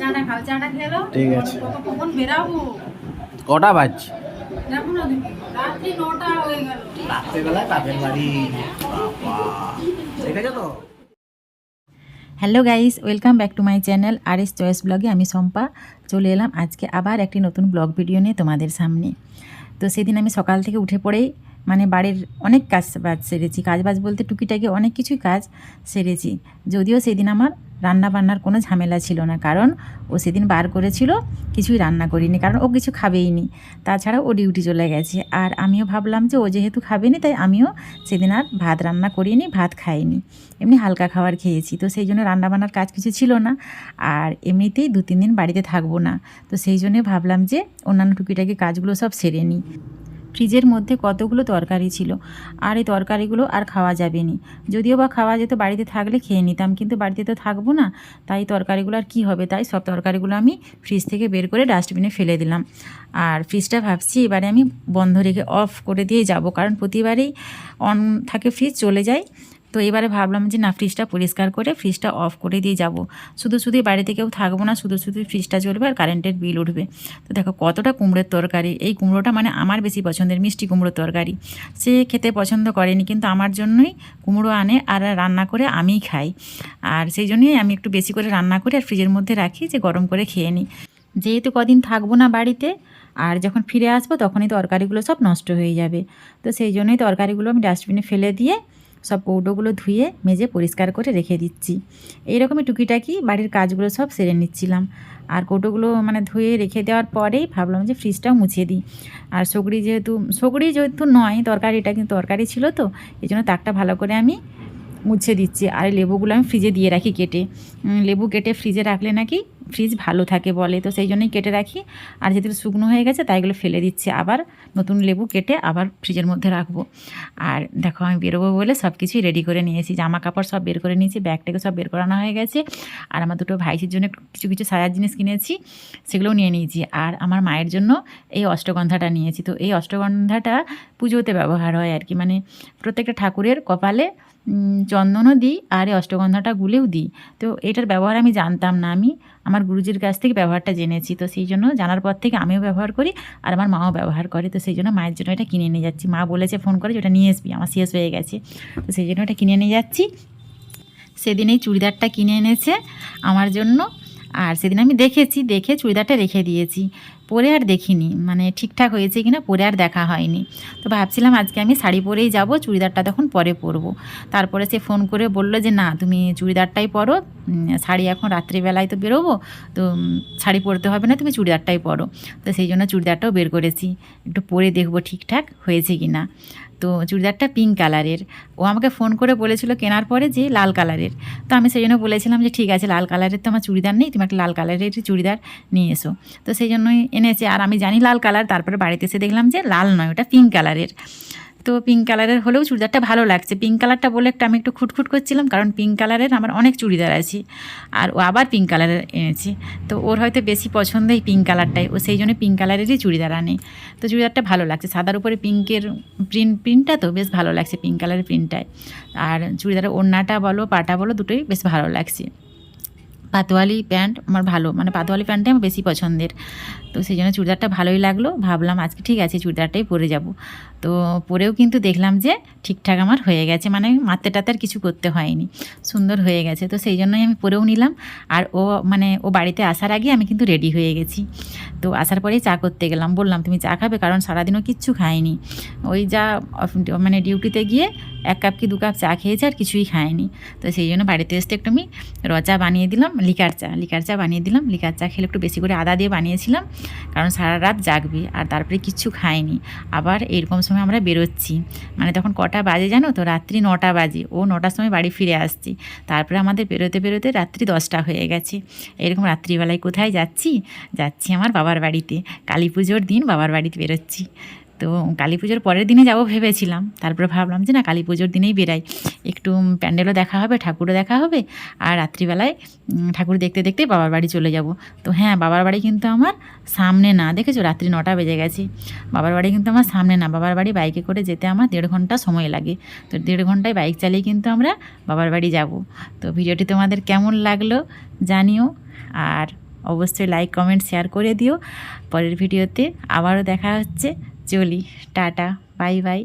চাটা খাও চাটা খেলো ঠিক আছে। কত কখন বেরাবো? কটা বাজছে? দেখো না রাত্রি নটা হয়ে গেল। বাড়ি। তো? Hello guys welcome back to my channel R S choice ব্লগে আমি শম্পা। চলে এলাম আজকে আবার একটি নতুন ব্লগ ভিডিও নিয়ে তোমাদের সামনে। তো সেদিন আমি সকাল থেকে উঠে পড়েই মানে বাড়ির অনেক কাজ বাজ সেরেছি। কাজ বাজ বলতে টুকিটাকি অনেক কিছুই কাজ সেরেছি। যদিও সেদিন আমার রান্না বান্নার কোনো ঝামেলা ছিল না, কারণ ও সেদিন বার করেছিল, কিছুই রান্না করিনি, কারণ ও কিছু খাবেই নি তাছাড়া ও ডিউটি চলে গেছে। আর আমিও ভাবলাম যে ও যেহেতু খাবেনি, তাই আমিও সেদিন আর ভাত রান্না করিনি, ভাত খাইনি। এমনি হালকা খাবার খেয়েছি, তো সেই জন্য রান্নাবান্নার কাজ কিছু ছিল না। আর এমনিতেই দু তিন দিন বাড়িতে থাকব না, তো সেই জন্য ভাবলাম যে অন্যান্য টুকিটাকি কাজগুলো সব সেরে নিই। ফ্রিজের মধ্যে কতগুলো তরকারি ছিল? আর এই তরকারিগুলো আর খাওয়া যাবে নি। যদিও বা খাওয়া যেত, বাড়িতে থাকলে খেয়ে নিতাম, কিন্তু বাড়িতে তো থাকব না। তাই তরকারিগুলো আর কী হবে? তাই সব তরকারিগুলো আমি ফ্রিজ থেকে বের করে ডাস্টবিনে ফেলে দিলাম। আর ফ্রিজটা ভাবছি এবারে আমি বন্ধ রেখে অফ করে দিয়ে যাব। কারণ প্রতিবারেই অন থাকে ফ্রিজ, চলে যায় তো এবারে ভাবলাম যে না ফ্রিজটা পরিষ্কার করে ফ্রিজটা অফ করে দিয়ে যাব। শুধু শুধু বাড়িতে কেউ থাকব না, শুধু শুধু ফ্রিজটা চলবে আর কারেন্টের বিল উঠবে। তো দেখো কতটা কুমড়োর তরকারি, এই কুমড়োটা মানে আমার বেশি পছন্দের মিষ্টি কুমড়োর তরকারি। সে খেতে পছন্দ করেনি, কিন্তু আমার জন্যই কুমড়ো আনে আর রান্না করে আমিই খাই। আর সেই জন্যই আমি একটু বেশি করে রান্না করে আর ফ্রিজের মধ্যে রাখি যে গরম করে খেয়ে নিই। যেহেতু কদিন থাকব না বাড়িতে, আর যখন ফিরে আসব তখনই তরকারিগুলো সব নষ্ট হয়ে যাবে। তো সেই জন্যই তরকারিগুলো আমি ডাস্টবিনে ফেলে দিয়ে সব কৌটোগুলো ধুয়ে মেজে পরিষ্কার করে রেখে দিচ্ছি। এইরকমই টুকিটাকি বাড়ির কাজগুলো সব সেরে নিচ্ছিলাম। আর কৌটোগুলো মানে ধুয়ে রেখে দেওয়ার পরেই ভাবলাম যে ফ্রিজটাও মুছিয়ে দিই। আর সগড়ি যেহেতু সগড়ি যেহেতু নয়, তরকারিটা কিন্তু তরকারি ছিল তো, এই জন্য তাকটা ভালো করে আমি মুছে দিচ্ছি। আর লেবুগুলো আমি ফ্রিজে দিয়ে রাখি কেটে। লেবু কেটে ফ্রিজে রাখলে নাকি ফ্রিজ ভালো থাকে বলে। তো সেই জন্যই কেটে রাখি। আর যেহেতু শুকনো হয়ে গেছে, তাই এগুলো ফেলে দিচ্ছি। আবার নতুন লেবু কেটে আবার ফ্রিজের মধ্যে রাখব। আর দেখো, আমি বেরোবো বলে সব কিছুই রেডি করে নিয়েছি। জামা কাপড় সব বের করে নিয়েছি, ব্যাগটাকে সব বের করানো হয়ে গেছে। আর আমার দুটো ভাইসির জন্য কিছু কিছু সাজার জিনিস কিনেছি, সেগুলোও নিয়ে নিয়েছি। আর আমার মায়ের জন্য এই অষ্টগন্ধাটা নিয়েছি। তো এই অষ্টগন্ধাটা পুজোতে ব্যবহার হয় আর কি। মানে প্রত্যেকটা ঠাকুরের কপালে চন্দনও দিই আর এই অষ্টগন্ধাটা গুলেও দিই। তো এটার ব্যবহার আমি জানতাম না আমি। আমার গুরুজির কাছ থেকে ব্যবহারটা জেনেছি। তো সেই জন্য জানার পর থেকে আমিও ব্যবহার করি আর আমার মাও ব্যবহার করে। তো সেই জন্য মায়ের জন্য এটা কিনে নিয়ে যাচ্ছি। মা বলেছে, ফোন করে যে ওটা নিয়ে আসবি। আমার শেষ হয়ে গেছে। তো সেই জন্য এটা কিনে নিয়ে যাচ্ছি। সেদিন এই চুড়িদারটা কিনে এনেছে আমার জন্য। আর সেদিন আমি দেখেছি, দেখে চুড়িদারটা রেখে দিয়েছি। পরে আর দেখিনি। মানে ঠিকঠাক হয়েছে কিনা পরে আর দেখা হয়নি। তো ভাবছিলাম আজকে আমি শাড়ি পরেই যাব, চুড়িদারটা তখন পরে পরবো। তারপরে সে ফোন করে বলল যে, না, তুমি চুড়িদারটাই পরো। শাড়ি এখন রাত্রিবেলায় তো বেরোবো, তো শাড়ি পরতে হবে না, তুমি চুড়িদারটাই পরো। তো সেই জন্য চুড়িদারটাও বের করেছি। একটু পরে দেখব ঠিকঠাক হয়েছে কি না তো চুড়িদারটা পিঙ্ক কালারের ও আমাকে ফোন করে বলেছিল কেনার পরে যে লাল কালারের তো আমি সেই জন্য বলেছিলাম যে, ঠিক আছে, লাল কালারের তো আমার চুড়িদার নেই, তুমি একটা লাল কালারের চুড়িদার নিয়ে এসো। তো সেই জন্যই এনেছে। আর আমি জানি লাল কালার, তারপরে বাড়িতে এসে দেখলাম যে লাল নয়, ওটা পিঙ্ক কালারের তো পিঙ্ক কালারের হলেও চুড়িদারটা ভালো লাগছে। পিঙ্ক কালারটা বলে একটা আমি একটু খুটখুট করছিলাম, কারণ পিঙ্ক কালারের আমার অনেক চুড়িদার আছে। আর ও আবার পিঙ্ক কালারের এনেছে। তো ওর হয়তো বেশি পছন্দ এই পিঙ্ক কালারটাই ও সেই জন্য পিঙ্ক কালারেরই চুড়িদার আনে। তো চুড়িদারটা ভালো লাগছে। সাদার উপরে পিঙ্কের প্রিন্ট প্রিন্টটা তো বেশ ভালো লাগছে পিঙ্ক কালারের প্রিন্টটায় আর চুড়িদারের ওড়নাটা বলো, পাটা বলো, দুটোই বেশ ভালো লাগছে। পাতোয়ালি প্যান্ট আমার ভালো মানে পাতোয়ালি প্যান্টটাই আমার বেশি পছন্দের। তো সেই জন্য চুড়িদারটা ভালোই লাগল, ভাবলাম আজকে ঠিক আছে চুড়িদারটাই পরে যাব। তো পরেও কিন্তু দেখলাম যে ঠিকঠাক আমার হয়ে গেছে মানে মাত্রে টাতে আর কিছু করতে হয়নি, সুন্দর হয়ে গেছে। তো সেই জন্যই আমি পরেও নিলাম, আর ও মানে ও বাড়িতে আসার আগে আমি কিন্তু রেডি হয়ে গেছি। তো আসার পরেই চা করতে গেলাম, বললাম তুমি চা খাবে কারণ সারাদিনও কিচ্ছু খায়নি। ওই যা মানে ডিউটিতে গিয়ে এক কাপ কি দু কাপ চা খেয়েছে আর কিছুই খায়নি। তো সেই জন্য বাড়িতে এসে একটু আমি র চা বানিয়ে দিলাম লিকার চা লিকার চা বানিয়ে দিলাম। লিকার চা খেলে একটু বেশি করে আদা দিয়ে বানিয়েছিলাম, কারণ সারা রাত জাগবে আর তারপরে কিচ্ছু খায়নি আবার এরকম সময় আমরা বেরোচ্ছি। মানে তখন কটা বাজে জানো তো? রাত্রি নটা বাজে। ও নটার সময় বাড়ি ফিরে আসছি। তারপরে আমাদের বেরোতে বেরোতে রাত্রি দশটা হয়ে গেছে। এরকম রাত্রিবেলায় কোথায় যাচ্ছি? যাচ্ছি আমার বাবার বাড়িতে। কালী পুজোর দিন বাবার বাড়িতে বেরোচ্ছি। তো কালী পুজোর পরের দিনে যাব ভেবেছিলাম। তারপরে ভাবলাম যে না, কালী পুজোর দিনেই বেরাই। একটু প্যান্ডেলও দেখা হবে, ঠাকুরও দেখা হবে, আর রাত্রিবেলায় ঠাকুর দেখতে দেখতে বাবার বাড়ি চলে যাব। তো হ্যাঁ বাবার বাড়ি কিন্তু আমার সামনে না, দেখেছ? রাত্রি নটা বেজে গেছে। বাবার বাড়ি কিন্তু আমার সামনে না, বাবার বাড়ি বাইকে করে যেতে আমার দেড় ঘণ্টা সময় লাগে। তো দেড় ঘন্টায় বাইক চালিয়ে কিন্তু আমরা বাবার বাড়ি যাব। তো ভিডিওটি তোমাদের কেমন লাগল জানিও, আর অবশ্যই লাইক কমেন্ট শেয়ার করে দিও। পরের ভিডিওতে আবারও দেখা হচ্ছে। চলি টাটা বাই বাই